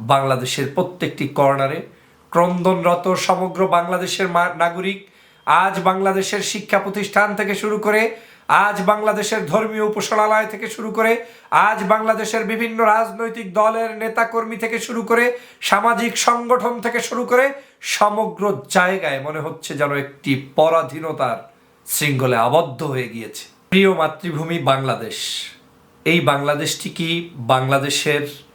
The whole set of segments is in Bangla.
বাংলাদেশের প্রত্যেকটি কর্নারে ক্রন্দনরত সমগ্র বাংলাদেশের নাগরিক আজ বাংলাদেশের শিক্ষা প্রতিষ্ঠান থেকে শুরু করে, আজ বাংলাদেশের ধর্মীয় উপাসনালয় থেকে শুরু করে, আজ বাংলাদেশের বিভিন্ন রাজনৈতিক দলের নেতাকর্মী থেকে শুরু করে, সামাজিক সংগঠন থেকে শুরু করে, সমগ্র জায়গায় মনে হচ্ছে যেন একটি পরাধীনতার শৃঙ্খলে আবদ্ধ হয়ে গিয়েছে। প্রিয় মাতৃভূমি বাংলাদেশ, এই বাংলাদেশটি কি বাংলাদেশের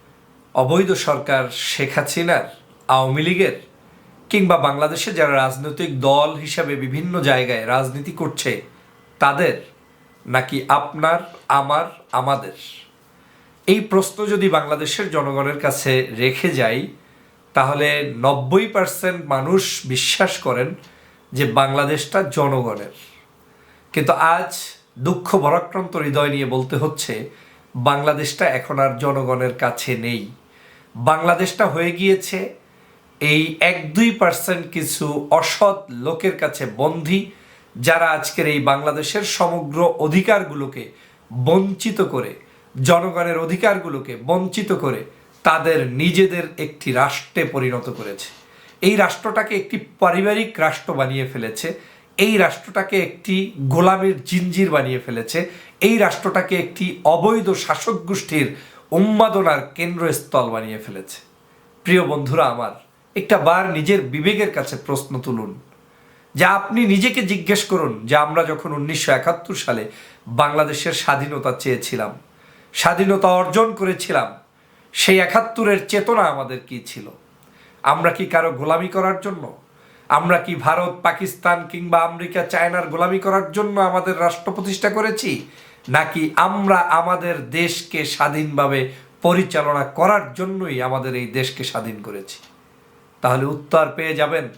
অবৈধ সরকার শেখ হাসিনার, আওয়ামী লীগের কিংবা বাংলাদেশে যারা রাজনৈতিক দল হিসাবে বিভিন্ন জায়গায় রাজনীতি করছে, তাদের নাকি আপনার, আমার, আমাদের? এই প্রশ্ন যদি বাংলাদেশের জনগণের কাছে রেখে যাই, তাহলে নব্বই পার্সেন্ট মানুষ বিশ্বাস করেন যে বাংলাদেশটা জনগণের। কিন্তু আজ দুঃখ ভরাক্রান্ত হৃদয় নিয়ে বলতে হচ্ছে, বাংলাদেশটা এখন আর জনগণের কাছে নেই। বাংলাদেশটা হয়ে গিয়েছে, এই এক দুই পার্সেন্ট কিছু অসৎ লোকের কাছে বন্দী যারা আজকের এই বাংলাদেশের সমগ্র অধিকারগুলোকে বঞ্চিত করে, জনগণের অধিকারগুলোকে বঞ্চিত করে তাদের নিজেদের একটি রাষ্ট্রে পরিণত করেছে। এই রাষ্ট্রটাকে একটি পারিবারিক রাষ্ট্র বানিয়ে ফেলেছে, এই রাষ্ট্রটাকে একটি গোলামের জিঞ্জির বানিয়ে ফেলেছে, এই রাষ্ট্রটাকে একটি অবৈধ শাসক গোষ্ঠীর উন্মাদনার কেন্দ্রস্থল বানিয়ে ফেলেছে। প্রিয় বন্ধুরা আমার, একটা বার নিজের বিবেকের কাছে প্রশ্ন তুলুন। যে আপনি নিজেকে জিজ্ঞেস করুন, যে আমরা যখন উনিশশো একাত্তর সালে বাংলাদেশের স্বাধীনতা চেয়েছিলাম, স্বাধীনতা অর্জন করেছিলাম, সেই একাত্তরের চেতনা আমাদের কি ছিল? আমরা কি কারও গোলামি করার জন্য? আমরা কি ভারত, পাকিস্তান কিংবা আমেরিকা, চায়নার গোলামি করার জন্য আমাদের রাষ্ট্র প্রতিষ্ঠা করেছি? নাকি আমরা আমাদের দেশকে স্বাধীনভাবে পরিচালনা করার জন্যই আমাদের এই দেশকে স্বাধীন করেছি? তাহলে উত্তর পেয়ে যাবেন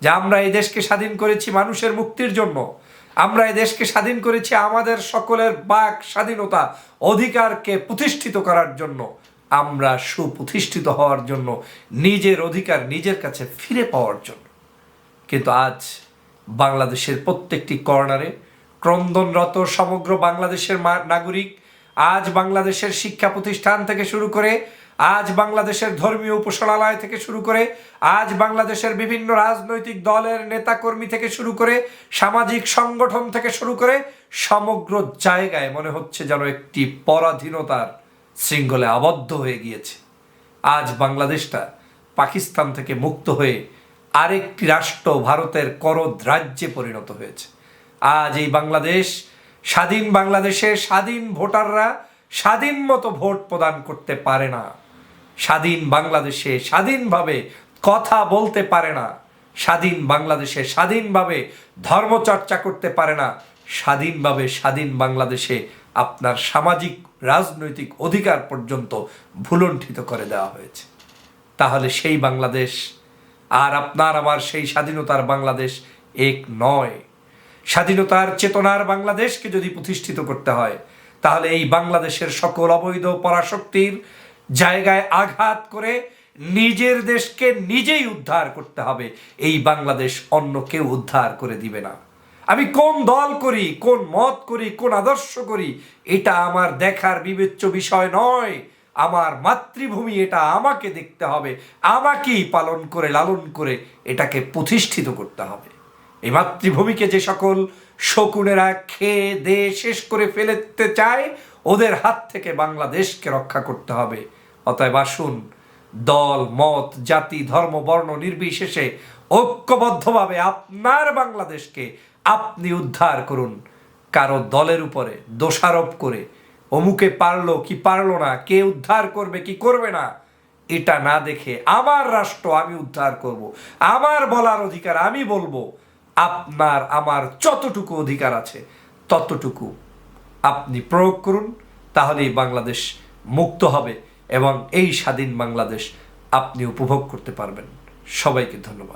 যে আমরা এই দেশকে স্বাধীন করেছি মানুষের মুক্তির জন্য। আমরা এই দেশকে স্বাধীন করেছি আমাদের সকলের বাক স্বাধীনতা অধিকারকে প্রতিষ্ঠিত করার জন্য। আমরা সুপ্রতিষ্ঠিত হওয়ার জন্য, নিজের অধিকার নিজের কাছে ফিরে পাওয়ার জন্য। কিন্তু আজ বাংলাদেশের প্রত্যেকটি কর্নারে ক্রন্দনরত সমগ্র বাংলাদেশের নাগরিক আজ বাংলাদেশের শিক্ষা প্রতিষ্ঠান থেকে শুরু করে, আজ বাংলাদেশের ধর্মীয় উপাসনালয় থেকে শুরু করে, আজ বাংলাদেশের বিভিন্ন রাজনৈতিক দলের নেতাকর্মী থেকে শুরু করে, সামাজিক সংগঠন থেকে শুরু করে, সমগ্র জায়গায় মনে হচ্ছে যেন একটি পরাধীনতার শৃঙ্খলে আবদ্ধ হয়ে গিয়েছে। আজ বাংলাদেশটা পাকিস্তান থেকে মুক্ত হয়ে আরেকটি রাষ্ট্র ভারতের করদ রাজ্যে পরিণত হয়েছে। আজ এই বাংলাদেশ স্বাধীন বাংলাদেশে স্বাধীন ভোটাররা স্বাধীন মতো ভোট প্রদান করতে পারে না। স্বাধীন বাংলাদেশে স্বাধীনভাবে কথা বলতে পারে না। স্বাধীন বাংলাদেশে স্বাধীনভাবে ধর্মচর্চা করতে পারে না। স্বাধীনভাবে স্বাধীন বাংলাদেশে আপনার সামাজিক, রাজনৈতিক অধিকার পর্যন্ত ভুলণ্ঠিত করে দেওয়া হয়েছে। তাহলে সেই বাংলাদেশ আর আপনার আমার সেই স্বাধীনতার বাংলাদেশ এক নয়। স্বাধীনতার চেতনার বাংলাদেশকে যদি প্রতিষ্ঠিত করতে হয়, তাহলে এই বাংলাদেশের সকল অবৈধ পরাশক্তির জায়গায় আঘাত করে নিজের দেশকে নিজেই উদ্ধার করতে হবে। এই বাংলাদেশ অন্য কেউ উদ্ধার করে দিবে না। আমি কোন দল করি, কোন মত করি, কোন আদর্শ করি, এটা আমার দেখার বিবেচ্য বিষয় নয়। আমার মাতৃভূমি এটা আমাকে দেখতে হবে। আমাকেই পালন করে, লালন করে এটাকে প্রতিষ্ঠিত করতে হবে। এই মাতৃভূমিকে যে সকল শকুনেরা খেয়ে দে শেষ করে ফেলতে চায়, ওদের হাত থেকে বাংলাদেশকে রক্ষা করতে হবে। অতএব আসুন, দল, মত, জাতি, ধর্ম, বর্ণ নির্বিশেষে ঐক্যবদ্ধভাবে আপনার বাংলাদেশকে আপনি উদ্ধার করুন। কারও দলের উপরে দোষারোপ করে অমুকে পারল কি পারল না, কে উদ্ধার করবে কি করবে না, এটা না দেখে আমার রাষ্ট্র আমি উদ্ধার করব। আমার বলার অধিকার আমি বলব। আপনার, আমার যতটুকু অধিকার আছে, ততটুকু আপনি প্রয়োগ করুন, তাহলেই বাংলাদেশ মুক্ত হবে এবং এই স্বাধীন বাংলাদেশ আপনি উপভোগ করতে পারবেন। সবাইকে ধন্যবাদ।